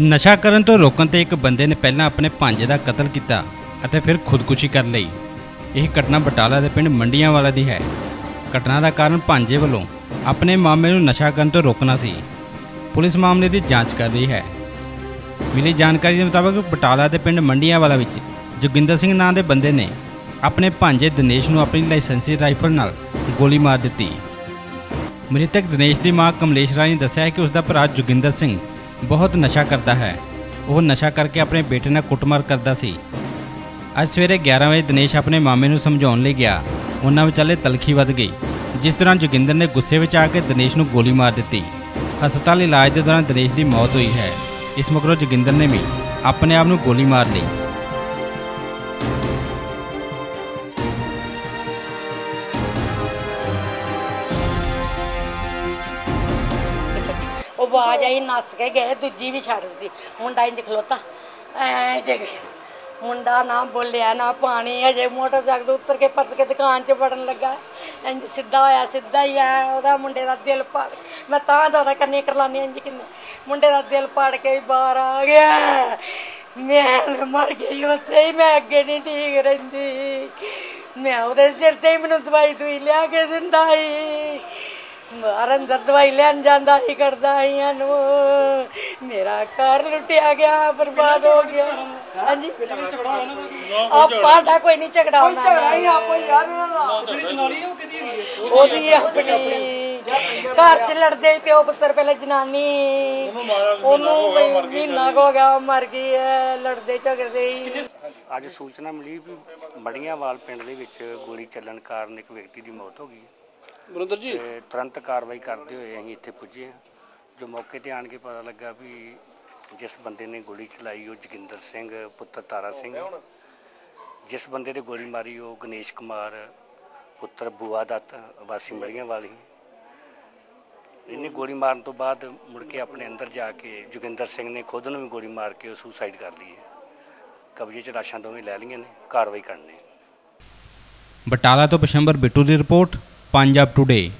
ਨਸ਼ਾ ਕਰਨ ਤੋਂ ਰੋਕਣ ਤੇ ਇੱਕ ਬੰਦੇ ਨੇ ਪਹਿਲਾਂ ਆਪਣੇ ਭਾਂਜੇ ਦਾ ਕਤਲ ਕੀਤਾ ਅਤੇ ਫਿਰ ਖੁਦਕੁਸ਼ੀ ਕਰ ਲਈ। ਇਹ ਘਟਨਾ ਬਟਾਲਾ ਦੇ ਪਿੰਡ ਮੰਡੀਆਂ ਵਾਲਾ ਦੀ ਹੈ। ਘਟਨਾ ਦਾ ਕਾਰਨ ਭਾਂਜੇ ਵੱਲੋਂ ਆਪਣੇ ਮਾਮੇ ਨੂੰ ਨਸ਼ਾ ਕਰਨ ਤੋਂ ਰੋਕਣਾ ਸੀ। ਪੁਲਿਸ ਮਾਮਲੇ ਦੀ ਜਾਂਚ ਕਰ ਰਹੀ ਹੈ। ਮਿਲੀ ਜਾਣਕਾਰੀ ਦੇ ਮੁਤਾਬਕ ਬਟਾਲਾ ਦੇ ਪਿੰਡ ਮੰਡੀਆਂ ਵਾਲਾ ਵਿੱਚ ਜੋਗਿੰਦਰ ਸਿੰਘ ਨਾਂ ਦੇ ਬੰਦੇ ਨੇ ਆਪਣੇ ਭਾਂਜੇ ਦਿਨੇਸ਼ ਨੂੰ ਆਪਣੀ ਲਾਇਸੈਂਸੀ ਰਾਈਫਲ ਨਾਲ ਗੋਲੀ ਮਾਰ ਦਿੱਤੀ। ਮ੍ਰਿਤਕ ਦਿਨੇਸ਼ ਦੀ ਮਾਂ ਕਮਲੇਸ਼ ਰਾਣੀ ਨੇ ਦੱਸਿਆ ਕਿ ਉਸ ਦਾ ਭਰਾ ਜੋਗਿੰਦਰ ਸਿੰਘ ਬਹੁਤ ਨਸ਼ਾ ਕਰਦਾ ਹੈ। ਉਹ ਨਸ਼ਾ ਕਰਕੇ ਆਪਣੇ ਬੇਟੇ ਨਾਲ ਕੁੱਟਮਾਰ ਕਰਦਾ ਸੀ। ਅੱਜ ਸਵੇਰੇ 11 ਵਜੇ ਦਿਨੇਸ਼ ਆਪਣੇ ਮਾਮੇ ਨੂੰ ਸਮਝਾਉਣ ਲਈ ਗਿਆ। ਉਹਨਾਂ ਵਿਚਾਲੇ ਤਲਖੀ ਵੱਧ ਗਈ। ਜਿਸ ਦੌਰਾਨ ਜੋਗਿੰਦਰ ਨੇ ਗੁੱਸੇ ਵਿੱਚ ਆ ਕੇ ਦਿਨੇਸ਼ ਨੂੰ ਗੋਲੀ ਮਾਰ ਦਿੱਤੀ। ਹਸਪਤਾਲ ਇਲਾਜ ਦੇ ਦੌਰਾਨ ਦਿਨੇਸ਼ ਦੀ ਮੌਤ ਹੋਈ ਹੈ। ਇਸ ਮਗਰੋਂ ਜੋਗਿੰਦਰ ਨੇ ਵੀ ਆਪਣੇ ਆਪ ਨੂੰ ਗੋਲੀ ਮਾਰ ਲਈ। ਉਹ ਆਵਾਜ਼ ਆਈ, ਨੱਸ ਕੇ ਗਏ, ਦੂਜੀ ਵੀ ਛੱਡ ਦਿੱਤੀ। ਮੁੰਡਾ ਇੰਜ ਖਲੋਤਾ, ਐ ਡਿੱਗ ਗਿਆ ਮੁੰਡਾ ਨਾ ਬੋਲਿਆ, ਨਾ ਪਾਣੀ ਅਜੇ ਮੋਟਰਸਾਈਕਲ ਤੋਂ ਉਤਰ ਕੇ ਪਰਸ ਕੇ ਦੁਕਾਨ 'ਚ ਵੜਨ ਲੱਗਾ। ਇੰਜ ਸਿੱਧਾ ਹੋਇਆ, ਸਿੱਧਾ ਹੀ ਆ ਉਹਦਾ ਮੁੰਡੇ ਦਾ ਦਿਲ ਪਾੜ ਮੈਂ ਤਾਂ ਜ਼ਿਆਦਾ ਕੰਨੇ ਕਰ ਲਾਨੀ ਇੰਜ ਕਿੰਨੇ। ਮੁੰਡੇ ਦਾ ਦਿਲ ਪਾੜ ਕੇ ਬਾਹਰ ਆ ਗਿਆ। ਮੈਂ ਮਰ ਗਈ, ਉੱਥੇ ਹੀ ਮੈਂ ਅੱਗੇ ਨਹੀਂ ਠੀਕ ਰਹਿੰਦੀ। ਮੈਂ ਉਹਦੇ ਸਿਰ ਤੇ ਹੀ ਮੈਨੂੰ ਦਵਾਈ ਦੂਈ ਲਿਆ ਕੇ ਦਿੰਦਾ ਸੀ ਅੰਦਰ ਦਵਾਈ ਲੈਣ ਜਾਂਦਾ ਹੀ ਕਰਦਾ ਹੀ ਨੂੰ ਮੇਰਾ ਘਰ ਲੁੱਟਿਆ ਗਿਆ ਬਰਬਾਦ ਹੋ ਗਿਆ। ਹਾਂਜੀ? ਆਪਾਂ ਦਾ ਕੋਈ ਨਹੀਂ ਝਗੜਾ ਹੁੰਦਾ ਝਗੜਾ ਹੀ ਆਪੋ ਯਾਰ ਉਹਨਾਂ ਦਾ। ਉਹਦੀ ਆਪਣੀ। ਘਰ ਚ ਲੜਦੇ ਪਿਓ ਪੁੱਤਰ ਪਹਿਲੇ ਜਨਾਨੀ। ਉਹਨੂੰ ਵੀ ਮਹੀਨਾ ਕੁ ਹੋ ਗਿਆ ਉਹ ਮਰ ਗਈ ਹੈ ਲੜਦੇ ਝਗੜਦੇ ਹੀ ਅੱਜ ਸੂਚਨਾ ਮਿਲੀ ਵੀ ਮੜੀਆਂਵਾਲ ਪਿੰਡ ਦੇ ਵਿੱਚ ਗੋਲੀ ਚੱਲਣ ਕਾਰਨ ਇੱਕ ਵਿਅਕਤੀ ਦੀ ਮੌਤ ਹੋ ਗਈ ਹੈ। ਬਰਿੰਦਰ ਜੀ? ਤੇ ਤੁਰੰਤ ਕਾਰਵਾਈ ਕਰਦੇ ਹੋਏ ਅਸੀਂ ਇੱਥੇ ਪੁੱਜੇ ਹਾਂ। ਜੋ ਮੌਕੇ ਤੇ ਆਣ ਕੇ ਪਤਾ ਲੱਗਾ ਵੀ ਜਿਸ ਬੰਦੇ ਨੇ ਗੋਲੀ ਚਲਾਈ ਉਹ ਜੋਗਿੰਦਰ ਸਿੰਘ ਪੁੱਤਰ ਤਾਰਾ ਸਿੰਘ। ਜਿਸ ਬੰਦੇ ਤੇ ਗੋਲੀ ਮਾਰੀ ਉਹ ਗਣੇਸ਼ ਕੁਮਾਰ ਪੁੱਤਰ ਬੂਆ ਦੱਤ ਵਾਸੀ ਮੜੀਆਂ ਵਾਲੀ। ਇਹਨੇ ਗੋਲੀ ਮਾਰਨ ਤੋਂ ਬਾਅਦ ਮੁੜ ਕੇ ਆਪਣੇ ਅੰਦਰ ਜਾ ਕੇ ਜੋਗਿੰਦਰ ਸਿੰਘ ਨੇ ਖੁਦ ਨੂੰ ਵੀ ਗੋਲੀ ਮਾਰ ਕੇ ਉਹ ਸੁਸਾਈਡ ਕਰ ਲਈ ਹੈ। ਕਬਜ਼ੇ 'ਚ ਲਾਸ਼ਾਂ ਦੋਵੇਂ ਲੈ ਲਈਆਂ ਨੇ ਕਾਰਵਾਈ ਕਰਨੀ ਬਟਾਲਾ ਤੋਂ ਪਸ਼ੰਬਰ ਬਿੱਟੂ ਦੀ ਰਿਪੋਰਟ। Punjab Today.